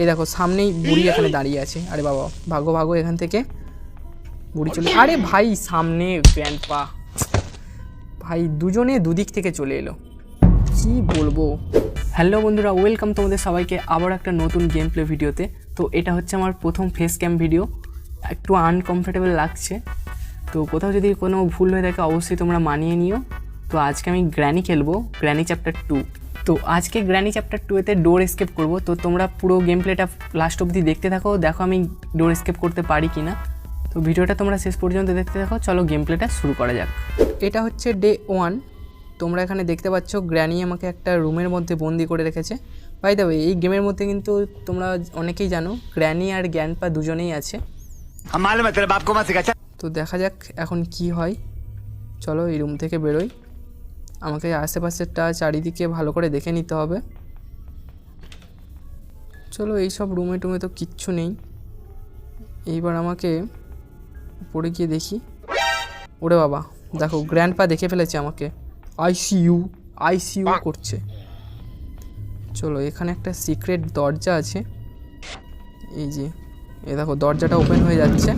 এই দেখো, সামনেই বুড়ি এখানে দাঁড়িয়ে আছে। আরে বাবা, ভাগো ভাগো এখান থেকে। বুড়ি চলে আরে ভাই, সামনে গ্র্যান্ড পা ভাই, দুজনে দুদিক থেকে চলে এলো। কি বলব? হ্যালো বন্ধুরা ওয়েলকাম তোমাদের সবাইকে আবার একটা নতুন গেম প্লে ভিডিওতে। তো এটা হচ্ছে আমার প্রথম ফেস ক্যাম ভিডিও একটু আনকমফর্টেবল লাগছে। তো কোথাও যদি কোনো ভুল হয়ে থাকে, অবশ্যই তোমরা মানিয়ে নিও। তো আজকে আমি গ্র্যানি খেলব গ্র্যানি চ্যাপ্টার টু তো আজকে গ্র্যানি চ্যাপ্টার টুয়েতে ডোর এসকেপ করব। তো তোমরা পুরো গেম প্লেটা লাস্ট অবধি দেখতে থাকো। দেখো আমি ডোর এসকেপ করতে পারি কি না তো ভিডিওটা তোমরা শেষ পর্যন্ত দেখতে থাকো। চলো গেম প্লেটা শুরু করা যাক। এটা হচ্ছে ডে ওয়ান তোমরা এখানে দেখতে পাচ্ছ গ্র্যানি আমাকে একটা রুমের মধ্যে বন্দি করে রেখেছে। বাই দেবে এই গেমের মধ্যে কিন্তু তোমরা অনেকেই জানো গ্র্যানি আর গ্র্যান্ডপা দুজনেই আছে। তো দেখা যাক এখন কি হয়। চলো এই রুম থেকে বেরোয় আমাকে আশেপাশেরটা চারিদিকে ভালো করে দেখে নিতে হবে। চলো এই সব রুমে টুমে তো কিচ্ছু নেই। এইবার আমাকে উপরে গিয়ে দেখি। ওরে বাবা, দেখো গ্র্যান্ড পা দেখে ফেলেছে আমাকে। আইসিইউ আইসিইউ করছে। চলো, এখানে একটা সিক্রেট দরজা আছে। এই যে এ দেখো, দরজাটা ওপেন হয়ে যাচ্ছে।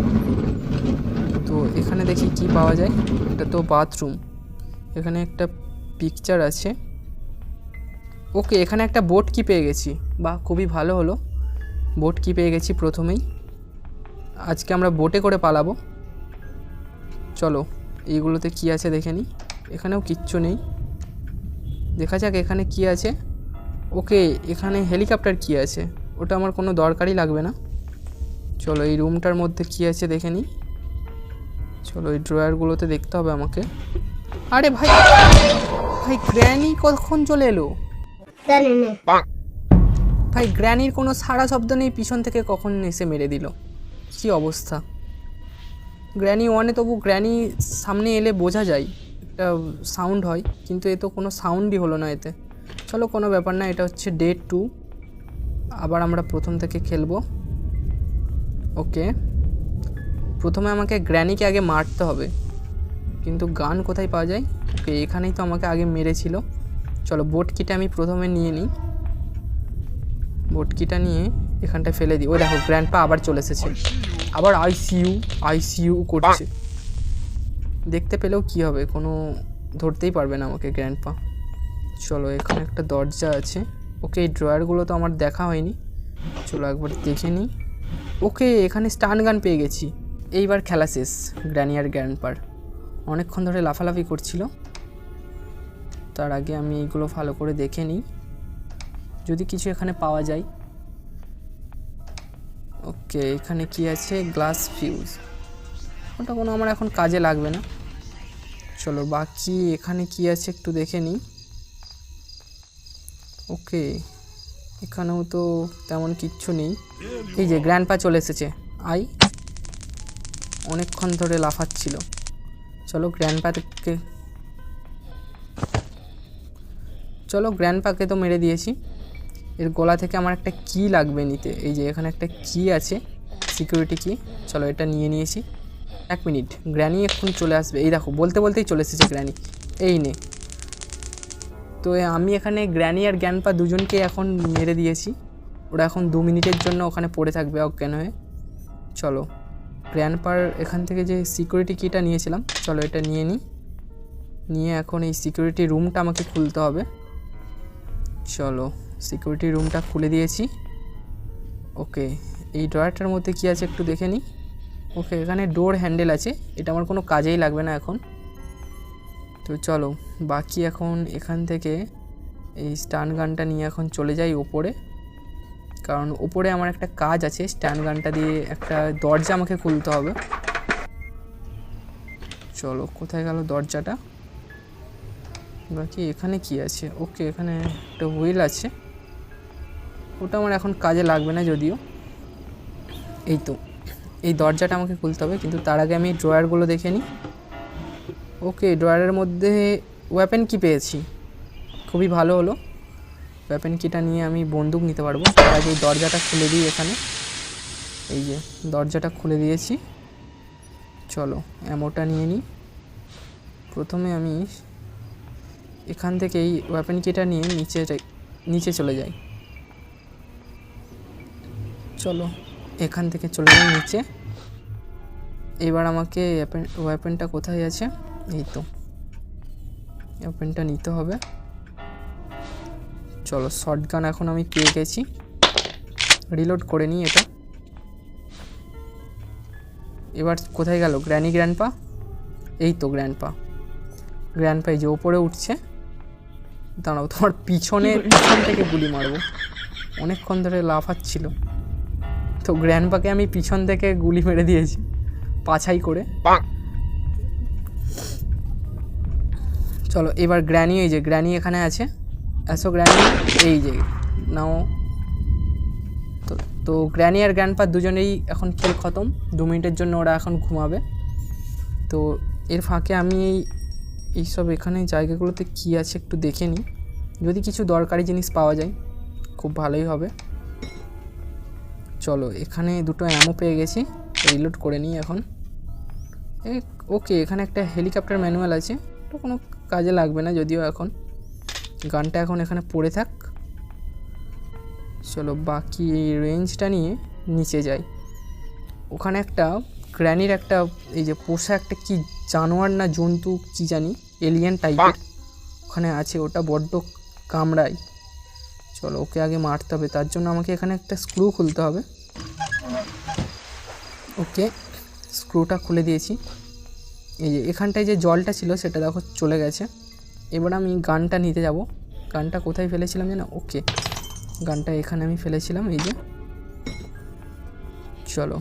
তো এখানে দেখি কি পাওয়া যায়। এটা তো বাথরুম এখানে একটা পিকচার আছে। ওকে এখানে একটা বোট কি পেয়ে গেছি? বা খুবই ভালো হলো। বোট কি পেয়ে গেছি প্রথমেই? আজকে আমরা বোটে করে পালাবো। চলো, এইগুলোতে কি আছে দেখে নিই এখানেও কিচ্ছু নেই। দেখা যাক এখানে কি আছে। ওকে এখানে হেলিকপ্টার কি আছে? ওটা আমার কোনো দরকারই লাগবে না। চলো, এই রুমটার মধ্যে কি আছে দেখে নিই চলো, এই ড্রয়ারগুলোতে দেখতে হবে আমাকে। আরে ভাই! ভাই গ্র্যানি কখন চলে এলো? ভাই গ্র্যানির কোনো সারা শব্দ নেই পিছন থেকে কখন এসে মেরে দিল? কি অবস্থা? গ্র্যানি ওয়ানে তবু গ্র্যানি সামনে এলে বোঝা যায় একটা সাউন্ড হয় কিন্তু এ তো কোনো সাউন্ডই হলো না এতে। চলো কোনো ব্যাপার না এটা হচ্ছে ডে টু আবার আমরা প্রথম থেকে খেলব। ওকে প্রথমে আমাকে গ্র্যানিকে আগে মারতে হবে। কিন্তু গান কোথায় পাওয়া যায়? ওকে, এখানেই তো আমাকে আগে মেরেছিল। চলো বোট কিটা আমি প্রথমে নিয়ে নিই। বোট কিটা নিয়ে এখানটায় ফেলে দিই। ও দেখো গ্র্যান্ড পা আবার চলে এসেছে। আবার আইসিইউ আইসিইউ করছে। দেখতে পেলেও কি হবে, কোনো ধরতেই পারবে না আমাকে গ্র্যান্ড পা চলো, এখানে একটা দরজা আছে। ওকে, এই ড্রয়ারগুলো তো আমার দেখা হয়নি। চলো, একবার দেখে নিই। ওকে, এখানে স্টান গান পেয়ে গেছি। এইবার খেলা শেষ গ্র্যানিয়ার গ্র্যান্ডপার অনেকক্ষণ ধরে লাফালাফি করছিল। তার আগে আমি এইগুলো ভালো করে দেখে নিই। যদি কিছু এখানে পাওয়া যায়। ওকে, এখানে কি আছে? Glass fuse. ওটা কোনো আমার এখন কাজে লাগবে না। চলো, বাকি এখানে কি আছে একটু দেখে নিই। ওকে, এখানেও তো তেমন কিচ্ছু নেই। এই যে, গ্র্যান্ডপা চলে এসেছে। আই, অনেকক্ষণ ধরে লাফাচ্ছিল। চলো, গ্র্যান্ডপাকে চলো গ্র্যান্ডপাকে তো মেরে দিয়েছি। এর গলা থেকে আমার একটা কি লাগবে নিতে। এই যে এখানে একটা কি আছে সিকিউরিটি কি চলো এটা নিয়ে নিয়েছি। এক মিনিট গ্র্যানি এক্ষুনি চলে আসবে। এই দেখো, বলতে বলতেই চলে এসেছে গ্র্যানি এই নে। তো আমি এখানে গ্র্যানি আর জ্ঞানপা দুজনকে এখন মেরে দিয়েছি। ওরা এখন দু মিনিটের জন্য ওখানে পড়ে থাকবে, অজ্ঞান হয়ে। চলো গ্র্যান্ডপার এখান থেকে যে সিকিউরিটি কিটা নিয়েছিলাম, চলো এটা নিয়ে নিই নিয়ে এখন এই সিকিউরিটি রুমটা আমাকে খুলতে হবে। চলো সিকিউরিটি রুমটা খুলে দিয়েছি। ওকে এই ড্রয়ারটার মধ্যে কি আছে একটু দেখে নিই ওকে এখানে ডোর হ্যান্ডেল আছে, এটা আমার কোনো কাজেই লাগবে না এখন। তো চলো, বাকি এখন এখান থেকে এই স্টান গানটা নিয়ে এখন চলে যাই ওপরে। কারণ ওপরে আমার একটা কাজ আছে স্ট্যান্ড গানটা দিয়ে একটা দরজা আমাকে খুলতে হবে। চলো, কোথায় গেল দরজাটা? বাকি এখানে কি আছে? ওকে, এখানে একটা হুইল আছে। ওটা আমার এখন কাজে লাগবে না যদিও। এই তো, এই দরজাটা আমাকে খুলতে হবে, কিন্তু তার আগে আমি ড্রয়ারগুলো দেখে নিই। ওকে, ড্রয়ারের মধ্যে ওয়েপেন কি পেয়েছি। খুবই ভালো হলো। ওয়েপেন কিটা নিয়ে আমি বন্দুক নিতে পারব। তার আগে এই দরজাটা খুলে দিই এখানে। এই যে, দরজাটা খুলে দিয়েছি। চলো অ্যামোটা নিয়ে নিই। প্রথমে আমি এখান থেকে এই ওয়েপেন কিটা নিয়ে নিচে নিচে চলে যাই। চলো, এখান থেকে চলে যাই নিচে। এবার আমাকে ওয়েপেনটা কোথায় আছে? এই তো। ওয়েপেনটা নিতে হবে। চলো শর্ট গান এখন আমি পেয়ে গেছি। রিলোড করে নিই এটা। এবার কোথায় গেল? গ্র্যানি গ্র্যান্ডপা এই তো গ্র্যান্ডপা গ্র্যান্ডপা এই যে ওপরে উঠছে। দাঁড়াও তোমার পিছনে পিছন থেকে গুলি মারবো। অনেকক্ষণ ধরে লাফাচ্ছিল। তো গ্র্যান্ডপাকে আমি পিছন থেকে গুলি মেরে দিয়েছি পাছাই করে। চলো এবার গ্র্যানি এই যে গ্র্যানি এখানে আছে। আসো গ্র্যানি এই যে নাও। তো তো গ্র্যানি আর গ্র্যান্ডপা দুজনেই এখন খেল খতম। দু মিনিটের জন্য ওরা এখন ঘুমাবে। তো এর ফাঁকে আমি এই এইসব এখানে জায়গাগুলোতে কী আছে একটু দেখে নিই। যদি কিছু দরকারি জিনিস পাওয়া যায়, খুব ভালোই হবে। চলো, এখানে দুটো অ্যামো পেয়ে গেছি রিলোড করে নিই এখন। ওকে এখানে একটা হেলিকপ্টার ম্যানুয়াল আছে। তো কোনো কাজে লাগবে না যদিও এখন। গানটা এখন এখানে পড়ে থাক। চলো, বাকি রেঞ্জটা নিয়ে নিচে যাই। ওখানে একটা গ্র্যানির একটা, এই যে পোষা একটা কি জানোয়ার না জন্তু কি জানি এলিয়েন টাইপের ওখানে আছে, ওটা বড্ড কামড়ায়। চলো, ওকে আগে মারতে হবে, তার জন্য আমাকে এখানে একটা স্ক্রু খুলতে হবে। ওকে স্ক্রুটা খুলে দিয়েছি। এই যে এখানটায় যে জলটা ছিল, সেটা দেখো চলে গেছে। এবার আমি গানটা নিতে যাব। গানটা কোথায় ফেলেছিলাম জানো ওকে, গানটা এখানে আমি ফেলেছিলাম, এই যে। চলো।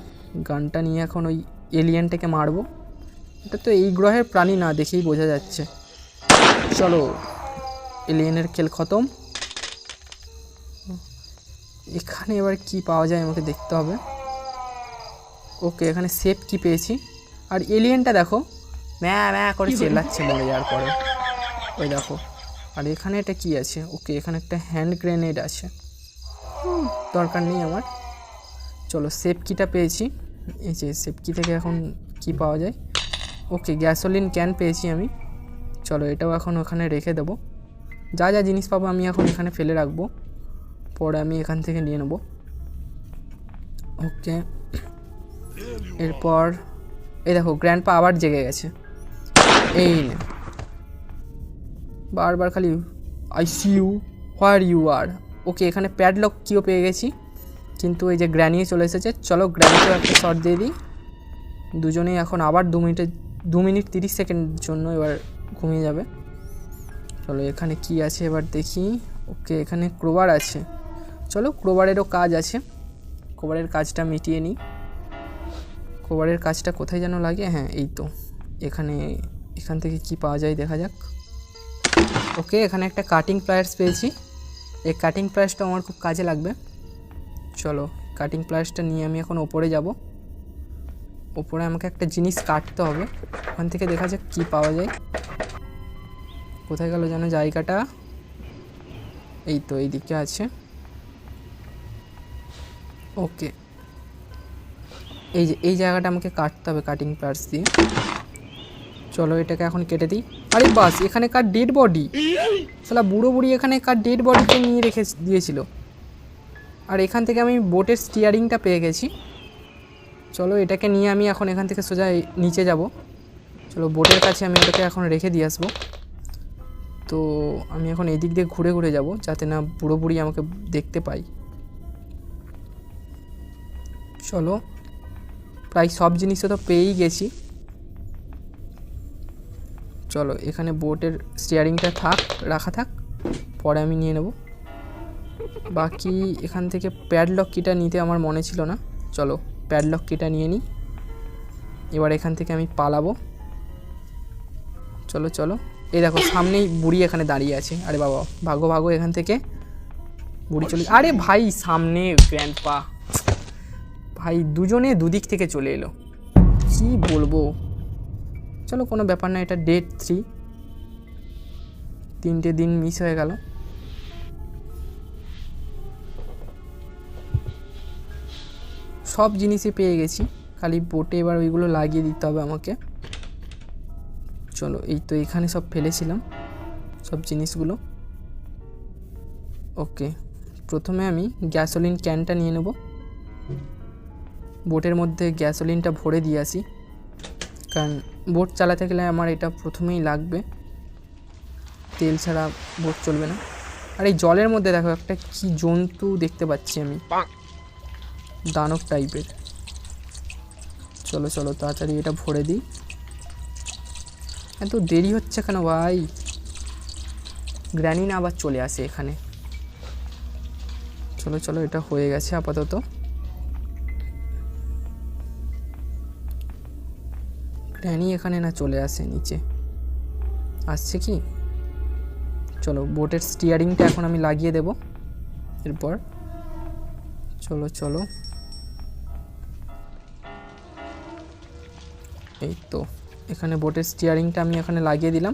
গানটা নিয়ে এখন ওই এলিয়েনটাকে মারবো। এটা তো এই গ্রহের প্রাণী না, দেখেই বোঝা যাচ্ছে। চলো এলিয়েনের খেল খতম। এখানে এবার কি পাওয়া যায় আমাকে দেখতে হবে। ওকে, এখানে সেফ কি পেয়েছি। আর এলিয়েনটা দেখো, ম্যা ম্যা করে চেল্লাচ্ছে মরে যাওয়ার পরে। ওই দেখো, আর এখানে এটা কি আছে? ওকে, এখানে একটা হ্যান্ড গ্রেনেড আছে। দরকার নেই আমার। চলো সেফ কিটা পেয়েছি। এই যে সেফ কি থেকে এখন কি পাওয়া যায়। ওকে গ্যাসোলিন ক্যান পেয়েছি আমি। চলো এটাও এখন ওখানে রেখে দেবো। যা যা জিনিস পাবো আমি এখন এখানে ফেলে রাখব। পরে আমি এখান থেকে নিয়ে নেব। ওকে এরপর, এই দেখো গ্র্যান্ডপা আবার জেগে গেছে। এই বারবার খালি I see you where you are okay এখানে প্যাডলক কিও পেয়ে গেছি। কিন্তু এই যে গ্র্যানিয়ে চলে এসেছে, চলো গ্র্যানিকেও একটা শট দিয়ে দিই। দুজনেই এখন আবার দু মিনিটে, দু মিনিট তিরিশ সেকেন্ডের জন্য এবার ঘুমিয়ে যাবে। চলো এখানে কি আছে এবার দেখি। ওকে, এখানে ক্রোবার আছে। চলো ক্রোবারেরও কাজ আছে। ক্রোবারের কাজটা মিটিয়ে নিই। ক্রোবারের কাজটা কোথায় যেন লাগে? হ্যাঁ এই তো। এখানে, এখান থেকে কি পাওয়া যায় দেখা যাক। ওকে, এখানে একটা কাটিং প্লায়ার্স পেয়েছি। এই কাটিং প্লায়ার্সটা আমার খুব কাজে লাগবে। চলো কাটিং প্লাসটা নিয়ে আমি এখন ওপরে যাব। ওপরে আমাকে একটা জিনিস কাটতে হবে। ওখান থেকে দেখা যাক কী পাওয়া যায়। কোথায় গেল যেন জায়গাটা? এই তো এই দিকে আছে। ওকে। এই যে, এই জায়গাটা আমাকে কাটতে হবে কাটিং প্লাস দিয়ে। চলো, এটাকে এখন কেটে দিই। আরে বাস, এখানে কার ডেড বডি সালা বুড়ো বুড়ি এখানে কার ডেড বডিকে নিয়ে রেখে দিয়েছিল। আর এখান থেকে আমি বোটের স্টিয়ারিংটা পেয়ে গেছি। চলো এটাকে নিয়ে আমি এখন এখান থেকে সোজা নিচে যাব। চলো বোটের কাছে আমি এটাকে এখন রেখে দিয়ে আসব। তো আমি এখন এই দিক দিয়ে ঘুরে ঘুরে যাব যাতে না বুড়ি আমাকে দেখতে পাই। চলো, প্রায় সব জিনিসও তো পেয়েই গেছি। চলো এখানে বোটের স্টিয়ারিংটা থাক, রাখা থাক, পরে আমি নিয়ে নেব। বাকি এখান থেকে প্যাডলক কিটা নিতে আমার মনে ছিল না। চলো প্যাডলক কিটা নিয়ে নিই। এবার এখান থেকে আমি পালাবো। চলো চলো। এই দেখো, সামনেই বুড়ি এখানে দাঁড়িয়ে আছে। আরে বাবা ভাগো ভাগো এখান থেকে বুড়ি চলে আরে ভাই, সামনে গ্র্যান্ড পা ভাই, দুজনে দুদিক থেকে চলে এলো। কি বলব? চলো, কোনো ব্যাপার না, এটা ডেট থ্রি তিনটে দিন মিস হয়ে গেল। সব জিনিসই পেয়ে গেছি। খালি বোটে এবার ওইগুলো লাগিয়ে দিতে হবে আমাকে। চলো, এই তো এখানে সব ফেলেছিলাম, সব জিনিসগুলো। ওকে, প্রথমে আমি গ্যাসোলিন ক্যানটা নিয়ে নেব। বোটের মধ্যে গ্যাসোলিনটা ভরে দিয়ে আসি। কারণ বোট চালাতে গেলে আমার এটা প্রথমেই লাগবে। তেল ছাড়া বোট চলবে না। আর এই জলের মধ্যে দেখো একটা কি জন্তু দেখতে পাচ্ছি আমি। দানব টাইপের চলো চলো, তাড়াতাড়ি এটা ভরে দিই। এত দেরি হচ্ছে কেন ভাই? গ্র্যানি না আবার চলে আসে এখানে। চলো চলো, এটা হয়ে গেছে আপাতত। গ্র্যানি এখানে না চলে আসে নিচে। আসছে কি? চলো বোটের স্টিয়ারিংটা এখন আমি লাগিয়ে দেব। এরপর চলো চলো। এই তো, এখানে বোটের স্টিয়ারিংটা আমি এখানে লাগিয়ে দিলাম।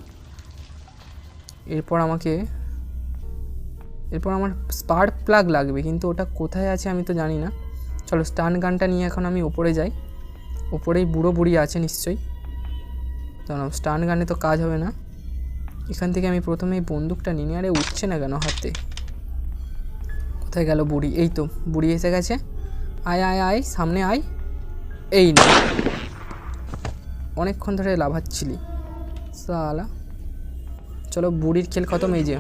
এরপর আমাকে, এরপর আমার স্পার্ক প্লাগ লাগবে, কিন্তু ওটা কোথায় আছে আমি তো জানি না। চলো স্টান গানটা নিয়ে এখন আমি ওপরে যাই। ওপরেই বুড়ো বুড়ি আছে নিশ্চয়ই। দাঁড়াও স্টান গানে তো কাজ হবে না। এখান থেকে আমি প্রথমে এই বন্দুকটা নিয়ে নিই। আরে উঠছে না কেন হাতে? কোথায় গেল বুড়ি? এই তো, বুড়ি এসে গেছে। আয় আয় আয়, সামনে আয়। এই না। অনেকক্ষণ ধরে লাভাচ্ছিলি সালা। চলো বুড়ির খেল খতম এই যে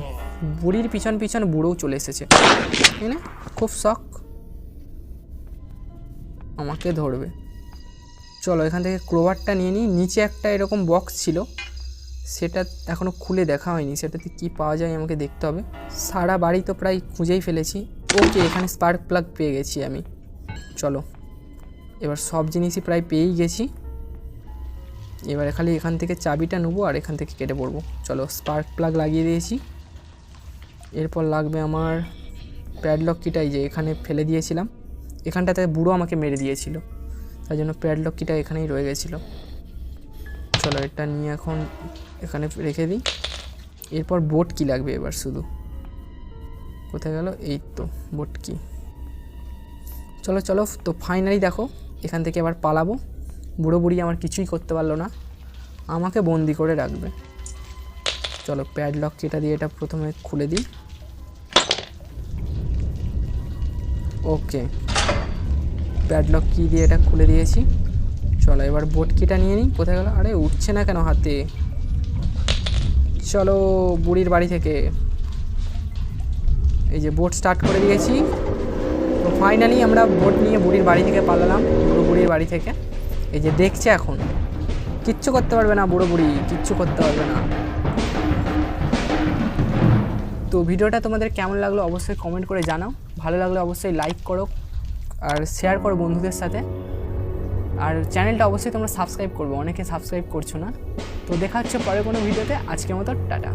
বুড়ির পিছন পিছন বুড়োও চলে এসেছে। তাই না, খুব শখ। আমাকে ধরবে। চলো এখান থেকে ক্রোভারটা নিয়ে নিই। নিচে একটা এরকম বক্স ছিল। সেটা এখনও খুলে দেখা হয়নি। সেটাতে কি পাওয়া যায় আমাকে দেখতে হবে। সারা বাড়ি তো প্রায় খুঁজেই ফেলেছি। ওকে এখানে স্পার্ক প্লাগ পেয়ে গেছি আমি। চলো, এবার সব জিনিসই প্রায় পেয়েই গেছি। এবারে খালি এখান থেকে চাবিটা নেব আর এখান থেকে কেটে পড়ব। চলো স্পার্ক প্লাগ লাগিয়ে দিয়েছি। এরপর লাগবে আমার প্যাডলক কিটাই যে এখানে ফেলে দিয়েছিলাম। এখানটাতে বুড়ো আমাকে মেরে দিয়েছিল। তাই জন্য প্যাডলক কিটা এখানেই রয়ে গেছিল। চলো, এটা নিয়ে এখন এখানে রেখে দিই। এরপর বোট কি লাগবে এবার শুধু। কোথায় গেল? এই তো বোট কি চলো চলো, তো ফাইনালি দেখো, এখান থেকে এবার পালাবো। বুড়ো বুড়ি আমার কিছুই করতে পারল না, আমাকে বন্দি করে রাখবে। চলো প্যাডলক কিটা দিয়ে এটা প্রথমে খুলে দিই। ওকে প্যাডলক কি দিয়ে এটা খুলে দিয়েছি? চলো, এবার বোট কিটা নিয়ে নিই, কোথায় গেল? আরে, উঠছে না কেন হাতে? চলো, বুড়ির বাড়ি থেকে। এই যে বোট স্টার্ট করে দিয়েছি। তো ফাইনালি আমরা বোট নিয়ে বুড়ির বাড়ি থেকে পালালাম, বুড়ো বুড়ির বাড়ি থেকে। এই যে দেখছে এখন, কিচ্ছু করতে পারবে না বুড়ো বুড়ি, কিচ্ছু করতে পারবে না। তো ভিডিওটা তোমাদের কেমন লাগল অবশ্যই কমেন্ট করে জানাও। ভালো লাগলে অবশ্যই লাইক করো আর শেয়ার করো বন্ধুদের সাথে। আর চ্যানেলটা অবশ্যই তোমরা সাবস্ক্রাইব করবে, অনেকে সাবস্ক্রাইব করছ না। তো দেখা হচ্ছে পরে কোনো ভিডিওতে। আজকের মতো টাটা।